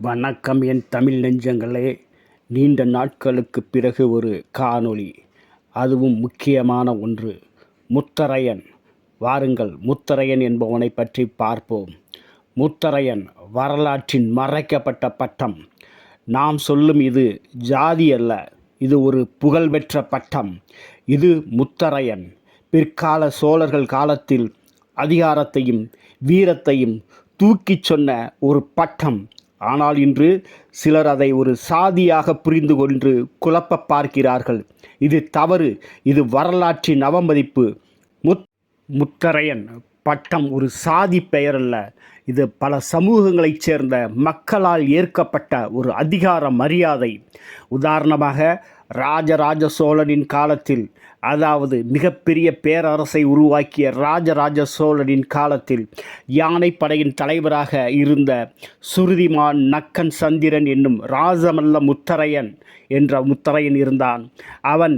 வணக்கம் என் தமிழ் நெஞ்சங்களே. நீண்ட நாட்களுக்கு பிறகு ஒரு காணொளி. அதுவும் முக்கியமான ஒன்று. முத்தரையன். வாருங்கள் முத்தரையன் என்பவனை பற்றி பார்ப்போம். முத்தரையன் வரலாற்றின் மறைக்கப்பட்ட பட்டம். நாம் சொல்லும் இது ஜாதி அல்ல இது ஒரு புகழ்பெற்ற பட்டம். இது முத்தரையன். பிற்கால சோழர்கள் காலத்தில் அதிகாரத்தையும் வீரத்தையும் தூக்கிச் சொன்ன ஒரு பட்டம். ஆனால் இன்று சிலர் அதை ஒரு சாதியாக புரிந்து கொண்டு குழப்ப பார்க்கிறார்கள். இது தவறு. இது வரலாற்றின் அவமதிப்பு. முத் முத்தரையன் பட்டம் ஒரு சாதி பெயர் அல்ல. இது பல சமூகங்களைச் சேர்ந்த மக்களால் ஏற்கப்பட்ட ஒரு அதிகார மரியாதை. உதாரணமாக ராஜராஜ சோழனின் காலத்தில் அதாவது மிகப்பெரிய பேரரசை உருவாக்கிய ராஜராஜ சோழனின் காலத்தில் யானைப்படையின் தலைவராக இருந்த சுருதிமான் நக்கன் சந்திரன் என்னும் ராஜமல்ல முத்தரையன் என்ற முத்தரையன் இருந்தான். அவன்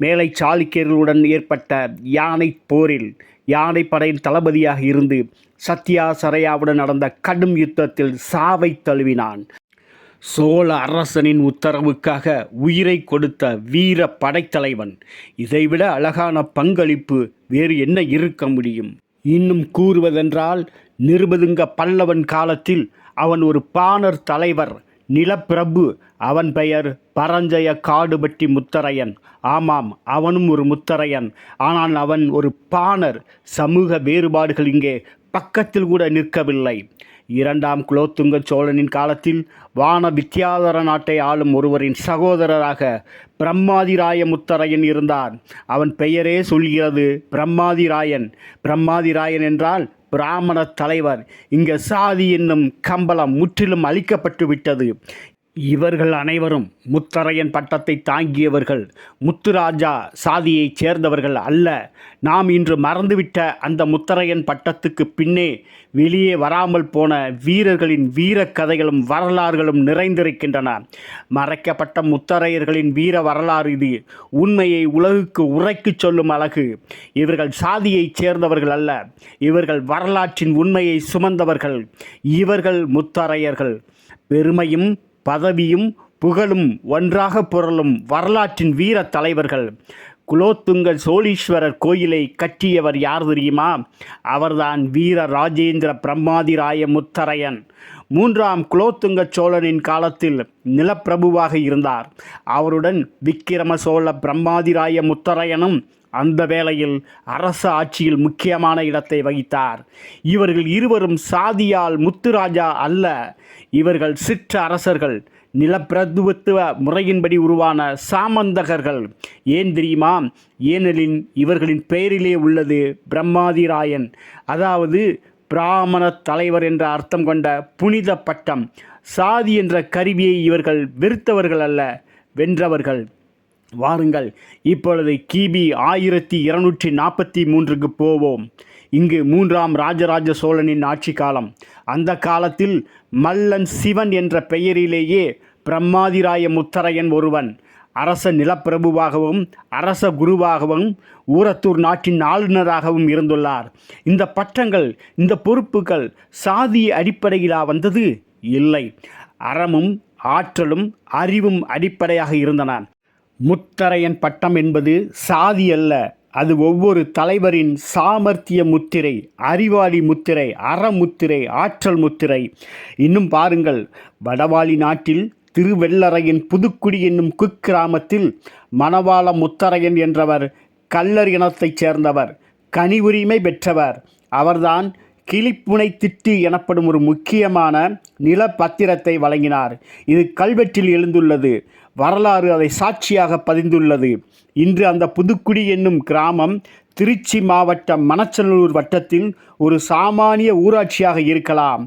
மேலை சாளுக்கியர்களுடன் ஏற்பட்ட யானை போரில் யானைப்படையின் தளபதியாக இருந்து சத்யா சரையாவுடன் நடந்த கடும் யுத்தத்தில் சாவை தழுவினான். சோழ அரசனின் உத்தரவுக்காக உயிரை கொடுத்த வீர படைத்தலைவன் இதைவிட அழகான பங்களிப்பு வேறு என்ன இருக்க முடியும்? இன்னும் கூறுவதென்றால் நிருபதுங்க பல்லவன் காலத்தில் அவன் ஒரு பாணர் தலைவர் நிலப்பிரபு. அவன் பெயர் பரஞ்சய காடுபட்டி முத்தரையன். ஆமாம் அவனும் ஒரு முத்தரையன். ஆனால் அவன் ஒரு பாணர். சமூக வேறுபாடுகள் இங்கே பக்கத்தில் கூட நிற்கவில்லை. இரண்டாம் குலோத்துங்க சோழனின் காலத்தில் வான வித்யாதர நாட்டை ஆளும் ஒருவரின் சகோதரராக பிரம்மாதிராய முத்தரையன் இருந்தான் அவன் பெயரே சொல்கிறது பிரம்மாதிராயன். பிரம்மாதிராயன் என்றால் பிராமண தலைவர். இங்கு சாதி என்னும் கம்பளம் முற்றிலும் அழிக்கப்பட்டு விட்டது இவர்கள் அனைவரும் முத்தரையன் பட்டத்தை தாங்கியவர்கள் முத்துராஜா சாதியைச் சேர்ந்தவர்கள் அல்ல. நாம் இன்று மறந்துவிட்ட அந்த முத்தரையன் பட்டத்துக்கு பின்னே வெளியே வராமல் போன வீரர்களின் வீரக் கதைகளும் வரலாறுகளும் நிறைந்திருக்கின்றன. மறைக்கப்பட்ட முத்தரையர்களின் வீர வரலாறு இது. உண்மையை உலகுக்கு உரைக்குச் சொல்லும் அழகு. இவர்கள் சாதியைச் சேர்ந்தவர்கள் அல்ல. இவர்கள் வரலாற்றின் உண்மையை சுமந்தவர்கள். இவர்கள் முத்தரையர்கள். பெருமையும் பதவியும் புகழும் ஒன்றாக புரளும் வரலாற்றின் வீர தலைவர்கள். குலோத்துங்க சோழீஸ்வரர் கோயிலை கட்டியவர் யார் தெரியுமா? அவர்தான் வீர ராஜேந்திர பிரம்மாதிராய முத்தரையன். மூன்றாம் குலோத்துங்க சோழனின் காலத்தில் நிலப்பிரபுவாக இருந்தார். அவருடன் விக்கிரம சோழ பிரம்மாதிராய முத்தரையனும் அந்த வேளையில் அரச ஆட்சியில் முக்கியமான இடத்தை வகித்தார். இவர்கள் இருவரும் சாதியால் முத்துராஜா அல்ல இவர்கள் சிற்ற அரசர்கள். நிலப்பிரதுவத்துவ முறையின்படி உருவான சாமந்தகர்கள். ஏன் தெரியுமா? ஏனெனில் இவர்களின் பெயரிலே உள்ளது பிரம்மாதிராயன். அதாவது பிராமண தலைவர் என்ற அர்த்தம் கொண்ட புனித பட்டம். சாதி என்ற கருவியை இவர்கள் வெறுத்தவர்கள் அல்ல வென்றவர்கள். வாருங்கள் இப்பொழுது கிபி ஆயிரத்தி இருநூற்றி நாற்பத்தி மூன்றுக்கு போவோம். இங்கு மூன்றாம் ராஜராஜ சோழனின் ஆட்சி காலம். அந்த காலத்தில் மல்லன் சிவன் என்ற பெயரிலேயே பிரம்மாதிராய முத்தரையன் ஒருவன் அரச நிலப்பிரபுவாகவும் அரச குருவாகவும் ஊரத்தூர் நாட்டின் ஆளுநராகவும் இருந்துள்ளார். இந்த பட்டங்கள் இந்த பொறுப்புகள் சாதி அடிப்படையிலா வந்தது? இல்லை. அறமும் ஆற்றலும் அறிவும் அடிப்படையாக இருந்தன. முத்தரையன் பட்டம் என்பது சாதி அல்ல. அது ஒவ்வொரு தலைவரின் சாமர்த்திய முத்திரை அறிவாளி முத்திரை அறமுத்திரை ஆற்றல் முத்திரை. இன்னும் பாருங்கள். வடவாளி நாட்டில் திருவெள்ளரையின் புதுக்குடி என்னும் குக்கிராமத்தில் மணவாள முத்தரையன் என்றவர் கல்லர் இனத்தைச் சேர்ந்தவர் கனி உரிமை பெற்றவர். அவர்தான் கிளிப்புனை திட்டு எனப்படும் ஒரு முக்கியமான நிலப்பத்திரத்தை வழங்கினார். இது கல்வெட்டில் எழுந்துள்ளது. வரலாறு அதை சாட்சியாக பதிந்துள்ளது. இன்று அந்த புதுக்குடி என்னும் கிராமம் திருச்சி மாவட்டம் மணச்சநல்லூர் வட்டத்தில் ஒரு சாமானிய ஊராட்சியாக இருக்கலாம்.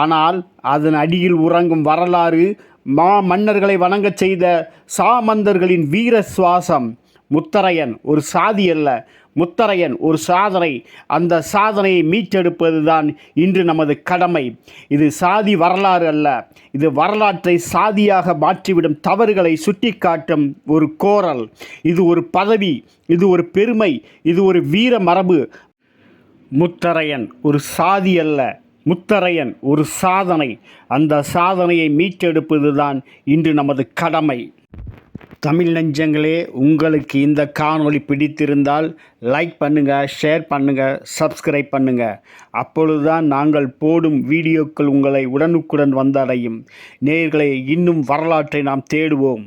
ஆனால் அதன் அடியில் உறங்கும் வரலாறு மா மன்னர்களை வணங்கச் செய்த சாமந்தர்களின் வீர சுவாசம் முத்தரையன் ஒரு சாதி அல்ல. முத்தரையன் ஒரு சாதனை. அந்த சாதனையை மீட்டெடுப்பது தான் இன்று நமது கடமை. இது சாதி வரலாறு அல்ல. இது வரலாற்றை சாதியாக மாற்றிவிடும் தவறுகளை சுட்டிக்காட்டும் ஒரு கோரல். இது ஒரு பதவி. இது ஒரு பெருமை. இது ஒரு வீர மரபு. முத்தரையன் ஒரு சாதி அல்ல. முத்தரையன் ஒரு சாதனை. அந்த சாதனையை மீட்டெடுப்பது தான் இன்று நமது கடமை. தமிழ் நெஞ்சங்களே உங்களுக்கு இந்த காணொளி பிடித்திருந்தால் லைக் பண்ணுங்கள் ஷேர் பண்ணுங்கள் சப்ஸ்கிரைப் பண்ணுங்கள் அப்பொழுதுதான் நாங்கள் போடும் வீடியோக்கள் உங்களை உடனுக்குடன் வந்தடையும். நேர்களை இன்னும் வரலாற்றை நாம் தேடுவோம்.